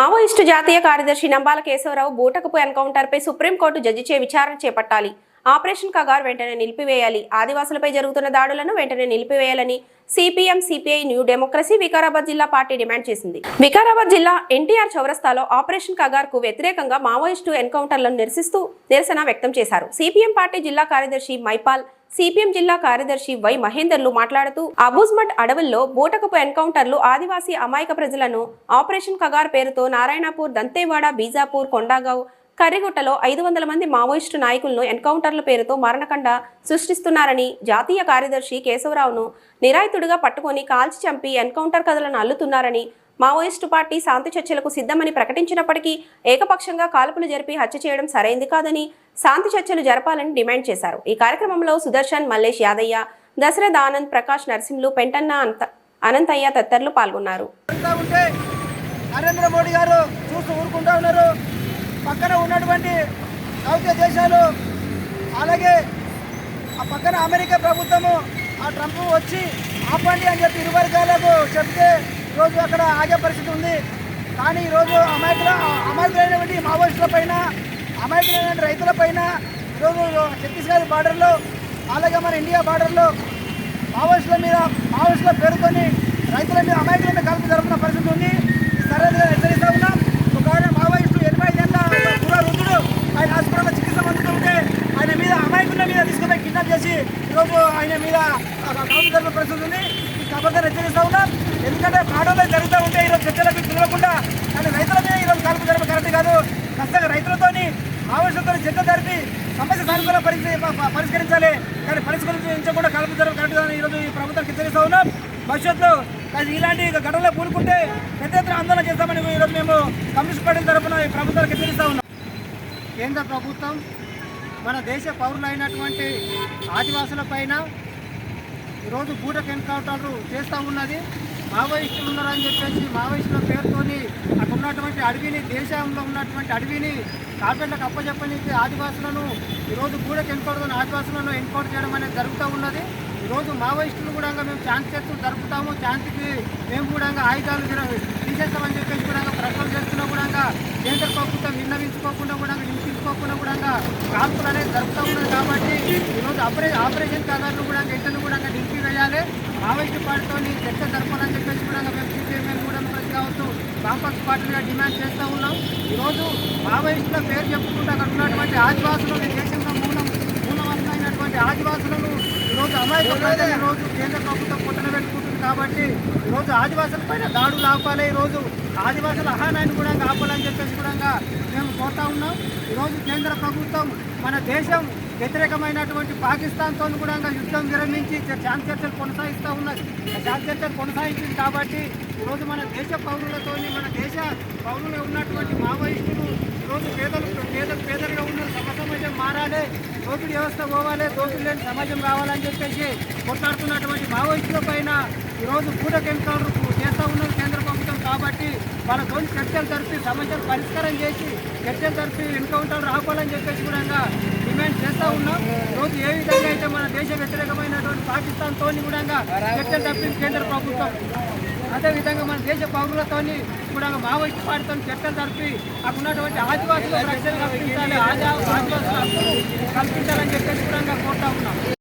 Maoist జాతీయ కార్యదర్శి నంబాల కేశవరావు బూటకపు ఎన్కౌంటర్పై సుప్రీంకోర్టు జడ్జిచే విచారణ చేపట్టాలి. ఆపరేషన్ కగార్ వెంటనే నిలిపివేయాలి. ఆదివాసులపై జరుగుతున్న దాడులను వెంటనే నిలిపివేయాలని CPM CPI new democracy Vikarabad జిల్లా పార్టీ డిమాండ్ చేసింది. వికారాబాద్ జిల్లా ఎన్టీఆర్ చౌరస్తాలో ఆపరేషన్ కగార్కు వ్యతిరేకంగా మావోయిస్టు ఎన్కౌంటర్లను నిరసిస్తూ నిరసన వ్యక్తం చేశారు. సిపిఎం పార్టీ జిల్లా కార్యదర్శి మైపాల్ సిపిఎం జిల్లా కార్యదర్శి వై మహేందర్లు మాట్లాడుతూ అబుజ్మట్ అడవుల్లో బూటకపు ఎన్కౌంటర్లు ఆదివాసీ అమాయక ప్రజలను ఆపరేషన్ కగార్ పేరుతో నారాయణపూర్ దంతేవాడ బీజాపూర్ కొండాగావ్ కర్రిగుట్టలో ఐదు వందల మంది మావోయిస్టు నాయకులను ఎన్కౌంటర్ల పేరుతో మరణకండ సృష్టిస్తున్నారని జాతీయ కార్యదర్శి కేశవరావును నిరాయుతుడిగా పట్టుకొని కాల్చి చంపి ఎన్కౌంటర్ కథలను అల్లుతున్నారని మావోయిస్టు పార్టీ శాంతి చర్చలకు సిద్ధమని ప్రకటించినప్పటికీ ఏకపక్షంగా కాల్పులు జరిపి హత్య చేయడం సరైంది కాదని శాంతి చర్చలు జరపాలని డిమాండ్ చేశారు. ఈ కార్యక్రమంలో సుదర్శన్ మల్లేష్ యాదయ్య దశరథ్ ఆనంద్ ప్రకాష్ నరసింహులు పెంటన్న అంత అనంతయ్య తదితరులు పాల్గొన్నారు. నరేంద్ర మోడీ గారు చూస్తూ ఊరుకుంటా ఉన్నారు. పక్కన ఉన్నటువంటి దౌత్య దేశాలు అలాగే ఆ పక్కన అమెరికా ప్రభుత్వము ఆ ట్రంప్ వచ్చి ఆపండి అని చెప్పి ఇరు వర్గాలకు చెప్తే ఈరోజు అక్కడ ఆగే పరిస్థితి ఉంది. కానీ ఈరోజు అమాయకుల అమాయకులైనటువంటి మావోయిస్టుల పైన అమాయకులైన రైతుల పైన ఈరోజు ఛత్తీస్గఢ్ బార్డర్లో అలాగే మన ఇండియా బార్డర్లో మావోయిస్టుల మీద మావోయిస్టుల పేరుకొని రైతుల మీద అమాయకుల మీద కలుపు జరుపుతున్న పరిస్థితి ఉంది సరైన హెచ్చరిస్తా ఉన్నాం ఒక ఆయన మావోయిస్టు ఎనభై ఐదేళ్ళ పురా వృద్ధుడు ఆయన హాస్పిటల్లో చికిత్స పొందుతుంటే ఆయన మీద అమాయకుల మీద తీసుకుపోయి కిడ్నాప్ చేసి ఈరోజు ఆయన మీద కలుపు జరుపుతున్న పరిస్థితి ఉంది. ఈ కాబట్టి ఉన్నాం. ఎందుకంటే పాడలో జరుగుతూ ఉంటే ఈరోజు చర్చలకు పిలవకుండా కానీ రైతుల మీద ఈరోజు కలుపు జరప కరెక్ట్ కాదు. ఖచ్చితంగా రైతులతోని మావోయిస్టులతో చర్చ జరిపి సమస్య సానుకూల పరిస్థితి పరిష్కరించాలి. కానీ పరిష్కరించకుండా కలుపు జరప కరెక్ట్ కాదని ఈరోజు ఈ ప్రభుత్వం హెచ్చరిస్తూ ఉన్నాం. భవిష్యత్తులో కానీ ఇలాంటి ఘటనలు పూనుకుంటే పెద్ద ఎత్తున ఆందోళన చేస్తామని ఈరోజు మేము కమ్యూనిస్ట్ పార్టీ తరఫున ఈ ప్రభుత్వానికి హెచ్చరిస్తూ ఉన్నాం. కేంద్ర ప్రభుత్వం మన దేశ పౌరులైనటువంటి ఆదివాసుల పైన ఈరోజు బూటక్ ఎన్కౌంటర్లు చేస్తూ ఉన్నది. మావోయిస్టులు ఉన్నారని చెప్పేసి మావోయిస్టుల పేరుతోని అక్కడ ఉన్నటువంటి అడవిని దేశంలో ఉన్నటువంటి అడవిని కార్పెట్లకు అప్పచెప్పని ఆదివాసులను ఈరోజు బూటక్ ఎన్కౌంటర్ ఆదివాసులను ఎన్కౌంటర్ చేయడం అనేది జరుగుతూ ఉన్నది. ఈరోజు మావోయిస్టులు కూడా మేము శాంతి చర్చలు జరుపుతాము. శాంతికి మేము కూడా ఆయుధాలు తీసేస్తామని చెప్పేసి కూడా ప్రకటన చేస్తున్నా కూడా కేంద్ర ప్రభుత్వం విన్నవించుకోకుండా కూడా కాల్పులు అనేది జరుపుతూ ఉన్నది కాబట్టి ఈరోజు ఆపరే ఆపరేషన్ కాగారు కూడా వెంటనే కూడా నిలిపివేయాలి మావోయిస్టు పార్టీతో చర్చ జరపాలని చెప్పేసి కూడా మేము సిపిఎంఎల్ కూడా ప్రతి కావచ్చు కాంపక్స్ పార్టీగా డిమాండ్ చేస్తూ ఉన్నాం. ఈరోజు మావోయిస్టుల పేరు చెప్పుకుంటూ అక్కడ ఉన్నటువంటి ఆదివాసులు దేశంలో మూలం మూలవంతమైనటువంటి ఆదివాసులను ఈరోజు అమాయకులు ఈరోజు కేంద్ర ప్రభుత్వం పుట్టన పెట్టుకుంటుంది కాబట్టి ఈరోజు ఆదివాసుల పైన దాడులు ఆపాలి ఈరోజు. ఆదివాసుల అహానాన్ని కూడా ఆపాలని చెప్పేసి కూడా మేము కోరుతా ఉన్నాం. ఈరోజు కేంద్ర ప్రభుత్వం మన దేశం వ్యతిరేకమైనటువంటి పాకిస్తాన్తో కూడా యుద్ధం విరమించి శాంతి చర్చలు కొనసాగిస్తూ ఉన్నది. శాంతి చర్చలు కొనసాగించింది కాబట్టి ఈరోజు మన దేశ పౌరులతో మన దేశ పౌరులు ఉన్నటువంటి మావోయిస్టు దోపిడీ వ్యవస్థ పోవాలి దోపిడి లేని సమాజం రావాలని చెప్పేసి కొట్లాడుతున్నటువంటి మావోయిస్టుల పైన ఈరోజు కూడా ఎన్కౌంటర్ చేస్తూ ఉన్నది కేంద్ర ప్రభుత్వం కాబట్టి వాళ్ళతో చర్చలు జరిపి సమస్యలు పరిష్కారం చేసి చర్చలు జరిపి ఎన్కౌంటర్ రావాలని చెప్పేసి కూడా డిమాండ్ చేస్తూ ఉన్నాం. ఈరోజు ఏ విధంగా అయితే మన దేశ వ్యతిరేకమైనటువంటి పాకిస్తాన్తో కూడా చర్చలు తప్పింది కేంద్ర ప్రభుత్వం. అదేవిధంగా మన దేశ పౌరులతోని కూడా మావోయిస్టు పార్టీతో చట్టం జరిపి అక్కడ ఉన్నటువంటి ఆదివాసులకు రక్షణ కల్పించాలి ఆదివాసుల కల్పించాలని చెప్పేసి కూడా కోరుతా ఉన్నాం.